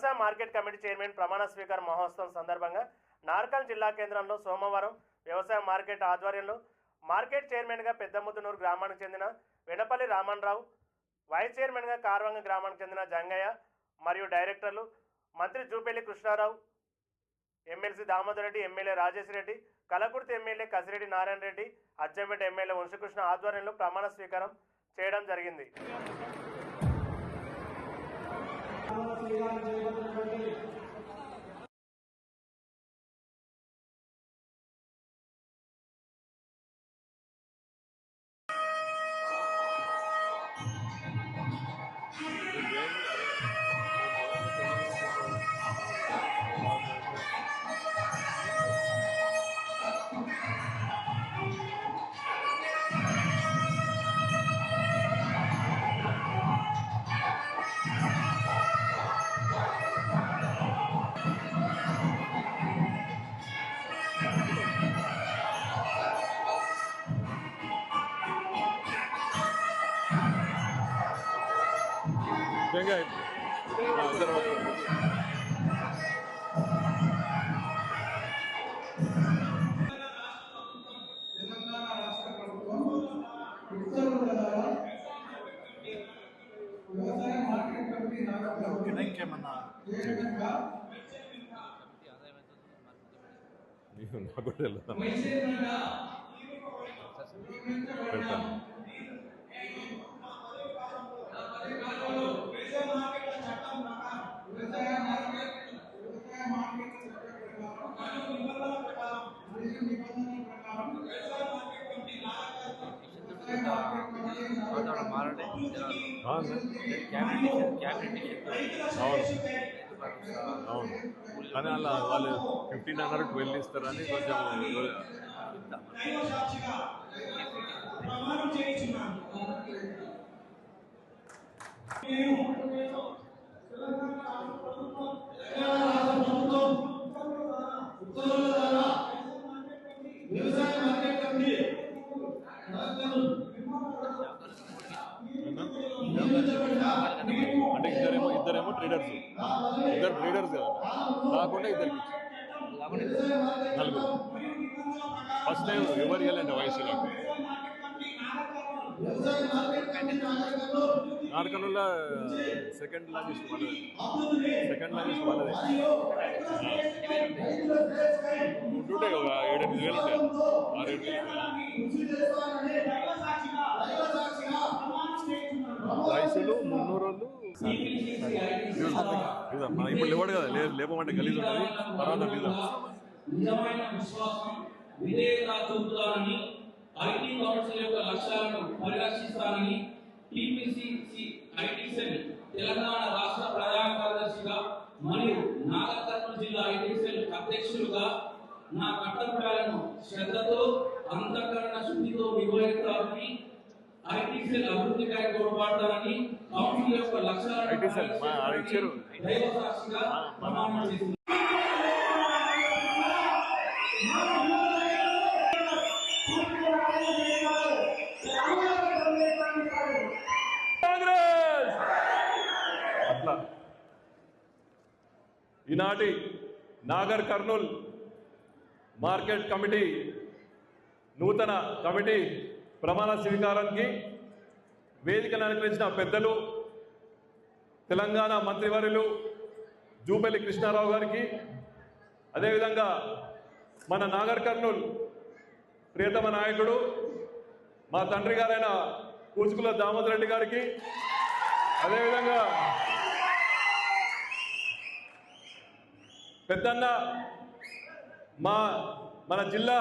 వ్యవసాయ market committee chairman ప్రమాణ స్వీకార మహోత్సవం సందర్భంగా నార్కల్ జిల్లా కేంద్రంలో సోమవారం వ్యవసాయ మార్కెట్ ఆధ్వర్యంలో మార్కెట్ చైర్మన్గా పెద్దముద్దునూరు గ్రామానికి చెందిన వెనపల్లి రామన్రావు వైస్ చైర్మన్గా కార్వంగ గ్రామానికి చెందిన జంగయ్య మరియు డైరెక్టర్లు మంత్రి Jupally Krishna Rao MLC Damodar Reddy MLA Rajesh Reddy Kalwakurthy MLA Kasireddy Narayana Reddy Achampet MLA Vamshi Krishna ఆధ్వర్యంలో ప్రమాణ స్వీకారం చేయడం జరిగింది. ಸಂವಿಧಾನ ಜಯಭದ್ರ ಬಗ್ಗೆ తెలంగాణ రాష్ట్ర ప్రభుత్వం ఉత్తర్వుల ద్వారా వ్యవసాయ మార్కెట్ కమిటీ నాగపూర్ ఇంకేమన్నా చైర్మన్గా నీకు నాకు కూడా అవును అవును కానీ అలా వాళ్ళు ఫిఫ్టీన్ హండ్రెడ్ ట్వెల్వ్ ఇస్తారని కొంచెం ప్రమాణం ట్రేడర్స్ ఇద్దరు ట్రేడర్స్ కదా. కాకుండా ఇద్దరికి నలుగురు. ఫస్ట్ టైం ఎవరు ఇవ్వాలంటే వయసు నాకు సెకండ్ లాంగ్వేజ్ వాళ్ళది సెకండ్ లాంగ్వేజ్ వాళ్ళదే ఉంటుంటాయి ఒక ఏడెనిమిది వేలు ఉంటాయి. ఆరు ఏడు వేలు వయసులు మున్నూరు వాళ్ళు మనం ఇప్పుడు లేవాడు కదా లేదు లేపమంటే గలీజ్ ఉంటుంది తర్వాత తీద్దాం నిజమైన విశ్వాసం విధేయత చూపుతానని ఐటీ కౌన్సిల్ యొక్క లక్ష్యాలను పరిరక్షిస్తానని టీపీసీసీ ఐటీ సెల్ తెలంగాణ రాష్ట్ర ప్రధాన కార్యదర్శిగా మరియు నాగర్ జిల్లా ఐటీ సెల్ అధ్యక్షులుగా నా కర్తవ్యాలను శ్రద్ధతో అంతఃకరణ ఐటీ సెల్ అభివృద్ధికై తోడ్పడతానని కౌన్సిల్ యొక్క లక్ష్యాలను. దైవ సాక్షిగా ప్రమాణం ఈనాటి నాగర్ కర్నూల్ మార్కెట్ కమిటీ నూతన కమిటీ ప్రమాణ స్వీకారానికి వేదికను అలంకరించిన పెద్దలు తెలంగాణ మంత్రివర్యులు జూపల్లి కృష్ణారావు గారికి అదేవిధంగా మన నాగర్ కర్నూల్ ప్రియతమ నాయకుడు మా తండ్రి గారైన కూచుకుల దామోదర్ రెడ్డి గారికి అదేవిధంగా పెద్దన్న మా మన జిల్లా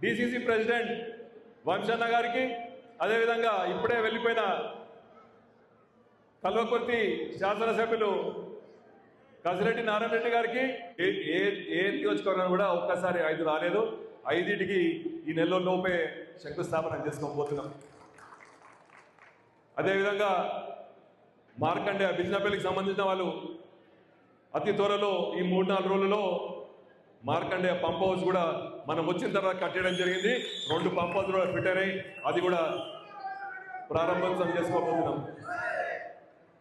డిసిసి ప్రెసిడెంట్ వంశన్న గారికి అదేవిధంగా ఇప్పుడే వెళ్ళిపోయిన కల్వకుర్తి శాసనసభ్యులు కసిరెడ్డి నారాయణ రెడ్డి గారికి ఏ ఏ ఏ నియోజకవర్గం కూడా ఒక్కసారి ఐదు రాలేదు. ఐదింటికి ఈ నెలలో లోపే శంకుస్థాపన చేసుకోబోతున్నాం అదేవిధంగా మార్కండే బిజినపల్లికి సంబంధించిన వాళ్ళు అతి త్వరలో ఈ మూడు నాలుగు రోజులలో మార్కండే పంప్ హౌస్ కూడా మనం వచ్చిన తర్వాత కట్టడం జరిగింది. రెండు పంప్ హౌస్ కూడా ఫిట్ అయినాయి. అది కూడా ప్రారంభోత్సవం చేసుకోబోతున్నాం.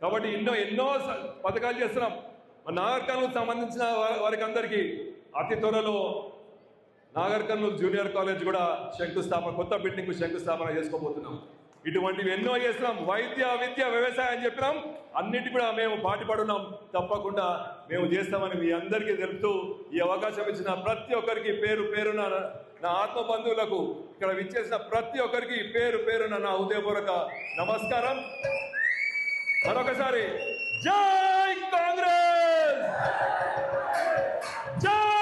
కాబట్టి ఎన్నో ఎన్నో పథకాలు చేస్తున్నాం. మన నాగర్కర్నూలు సంబంధించిన వారికి అందరికీ అతి త్వరలో నాగర్కర్నూలు జూనియర్ కాలేజ్ కూడా శంకుస్థాపన కొత్త బిల్డింగ్ శంకుస్థాపన చేసుకోబోతున్నాం. ఇటువంటివి ఎన్నో చేస్తున్నాం. వైద్య విద్య వ్యవసాయం చెప్పినాం. అన్నిటి కూడా మేము పాటుపడున్నాం. తప్పకుండా మేము చేస్తామని మీ అందరికీ తెలుపుతూ ఈ అవకాశం ఇచ్చిన ప్రతి ఒక్కరికి పేరు పేరున నా ఆత్మ బంధువులకు ఇక్కడ విచ్చేసిన ప్రతి ఒక్కరికి పేరు పేరున నా హృదయపూర్వక నమస్కారం. మరొకసారి జై కాంగ్రెస్! జై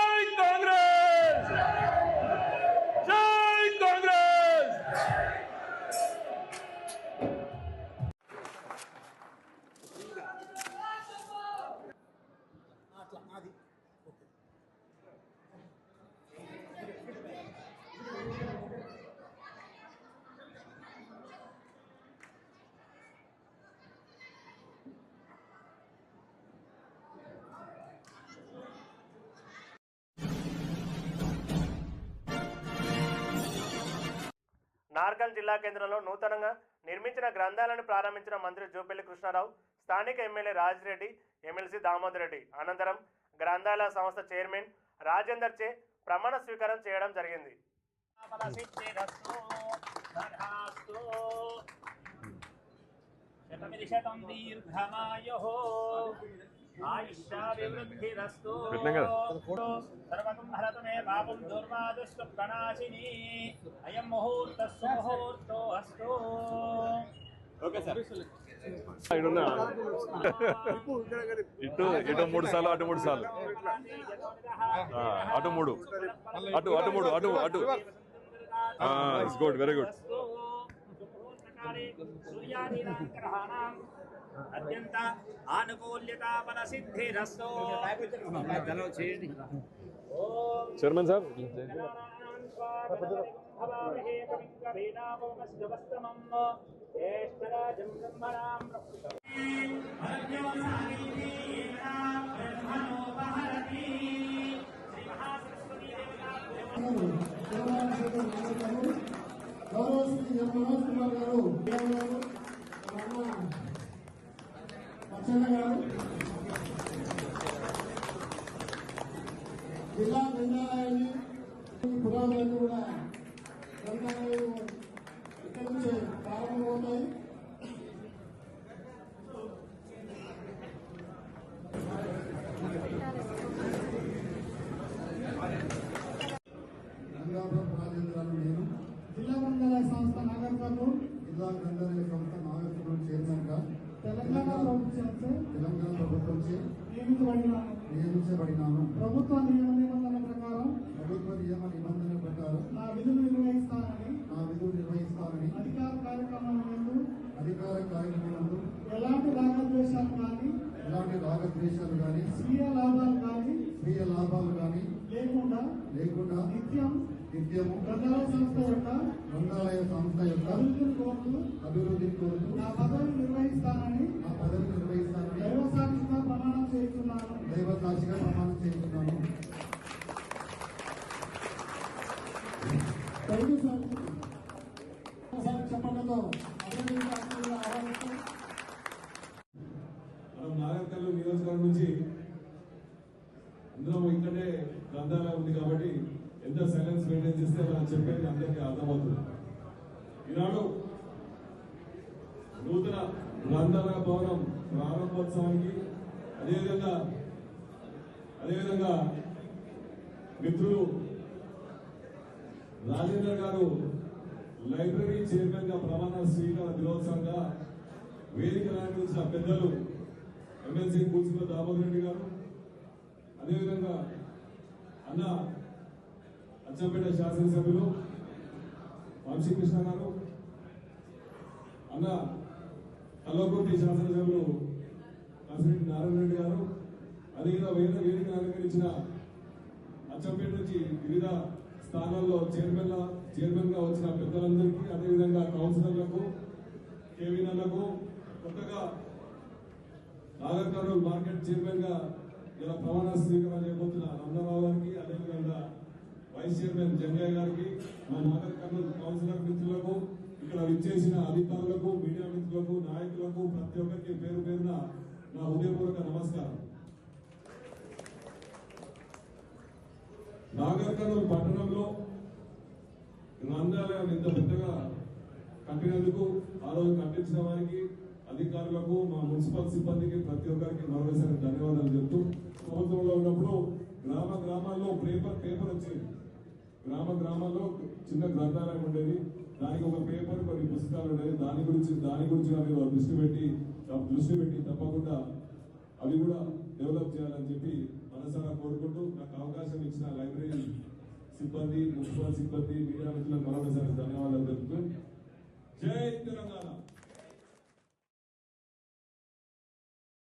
నార్కల్ జిల్లా కేంద్రంలో నూతనంగా నిర్మించిన గ్రంథాలను ప్రారంభించిన మంత్రి జూపల్లి కృష్ణారావు స్థానిక ఎమ్మెల్యే రాజిరెడ్డి ఎమ్మెల్సీ దామోదర్ రెడ్డి. అనంతరం గ్రంథాలయ సంస్థ చైర్మన్ రాజేందర్ చే ప్రమాణ స్వీకారం చేయడం జరిగింది. శతమిదిశతం దీర్ఘమాయో పాపం ప్రణాశిని అయం ముహూర్త సుముహూర్తో అస్తు. ఇటు ఇటు మూడు సార్లు అటు మూడు సార్లు. అటు మూడు. అటు అటు మూడు అటు అటు. ఇట్స్ గుడ్ వెరీ గుడ్ అత్యంత ఆనుకూల్యతా బల సిద్ధిరస్తు చైర్మన్ సార్ గౌరవ శ్రీ ఎం మనోజ్ కుమార్ గారు గారు, మా అన్న అచ్చన్న గారు జిల్లా గ్రంథాలయాన్ని పురాణాలన్నీ కూడా గ్రంథాలయం ఇక్కడి నుంచి ప్రారంభమవుతాయి గంగాపురం రాజేంద్రాలు నేను జిల్లా గ్రంథాలయ సంస్థ నాగర్ కర్నూలు జిల్లా గ్రంథాలయ సంస్థ నాగరికపురం చైర్మన్గా తెలంగాణ ప్రభుత్వం తెలంగాణ ప్రభుత్వం చే నియమితబడినాను నియమించబడినాను ప్రభుత్వ నియమ నిబంధనల ప్రకారం ప్రభుత్వ నియమ నిబంధనల ప్రకారం నా విధులు నిర్వహిస్తానని నా విధులు నిర్వహిస్తానని అధికార కార్యక్రమాలను అధికార కార్యక్రమంలో ఎలాంటి రాగద్వేషాలు కానీ ఎలాంటి రాగద్వేషాలు కానీ స్వీయ లాభాలు కానీ స్వీయ లాభాలు కానీ లేకుండా లేకుండా నిత్యం నిత్యము గ్రంథాలయ సంస్థ యొక్క గ్రంథాలయ సంస్థ యొక్క అభివృద్ధిని కోరుతూ అభివృద్ధి కోరుతూ నా పదవిని నిర్వహిస్తానని నా పదవి నిర్వహిస్తానని దైవ సాక్షిగా ప్రమాణం చేస్తున్నాను దైవ సాక్షిగా ప్రమాణం చేస్తున్నాను థ్యాంక్ యూ సార్ ఒకసారి చెప్పడంతో అభినందనలు ఆహ్వానిస్తూ మనం నాగర్కర్లు నియోజకవర్గం నుంచి అందరం ఇక్కడే గ్రంథాలయం ఉంది కాబట్టి ఎంత సైలెన్స్ మెయింటైన్ చేస్తే మనం చెప్పేది అందరికీ అర్థమవుతుంది. ఈనాడు నూతన గ్రంథాలయ భవనం ప్రారంభోత్సవానికి అదేవిధంగా అదేవిధంగా మిత్రులు రాజేంద్ర గారు లైబ్రరీ చైర్మన్గా ప్రమాణ స్వీకార దినోత్సవంగా వేదిక అలంకరించిన పెద్దలు ఎమ్మెల్సీ కూర్చున్న దామోదర్ రెడ్డి గారు అదేవిధంగా అన్న అచ్చంపేట శాసనసభ్యులు వంశీకృష్ణ గారు అన్న కల్వకుర్తి శాసనసభ్యులు కాసిరెడ్డి నారాయణ రెడ్డి గారు అదేవిధంగా వేద వేదిక అలంకరించిన అచ్చంపేట నుంచి వివిధ స్థానాల్లో చైర్మన్ చైర్మన్గా వచ్చిన పెద్దలందరికీ అదేవిధంగా కౌన్సిలర్లకు కేవీనర్లకు కొత్తగా నాగర్కర్ణ మార్కెట్ చైర్మన్గా ఇలా ప్రమాణ స్వీకారం చేయబోతున్న రమణరావు గారికి అదేవిధంగా వైస్ చైర్మన్ జంగయ్య గారికి మా నాగర్కర్ణ కౌన్సిలర్ మిత్రులకు ఇక్కడ విచ్చేసిన అధికారులకు మీడియా మిత్రులకు నాయకులకు ప్రతి ఒక్కరికి పేరు పేరున నా హృదయపూర్వక నమస్కారం. నాగర్ కర్నూలు పట్టణంలో గ్రంథాలయం ఇంత పెద్దగా కట్టినందుకు ఆ రోజు కట్టించిన వారికి అధికారులకు మా మున్సిపల్ సిబ్బందికి ప్రతి ఒక్కరికి మరోసారి ధన్యవాదాలు చెప్తూ ప్రభుత్వంలో ఉన్నప్పుడు గ్రామ గ్రామాల్లో పేపర్ పేపర్ వచ్చేది. గ్రామ గ్రామాల్లో చిన్న గ్రంథాలయం ఉండేది. దానికి ఒక పేపర్ కొన్ని పుస్తకాలు ఉండేవి. దాని గురించి దాని గురించి అవి దృష్టి పెట్టి దృష్టి పెట్టి తప్పకుండా అవి కూడా డెవలప్ చేయాలని చెప్పి మనసారా కోరుకుంటూ నాకు అవకాశం ఇచ్చిన లైబ్రరీ సిబ్బంది మున్సిపల్ సిబ్బంది మీడియా మిత్రులకు మరొకసారి ధన్యవాదాలు తెలుపుతూ జై తెలంగాణ!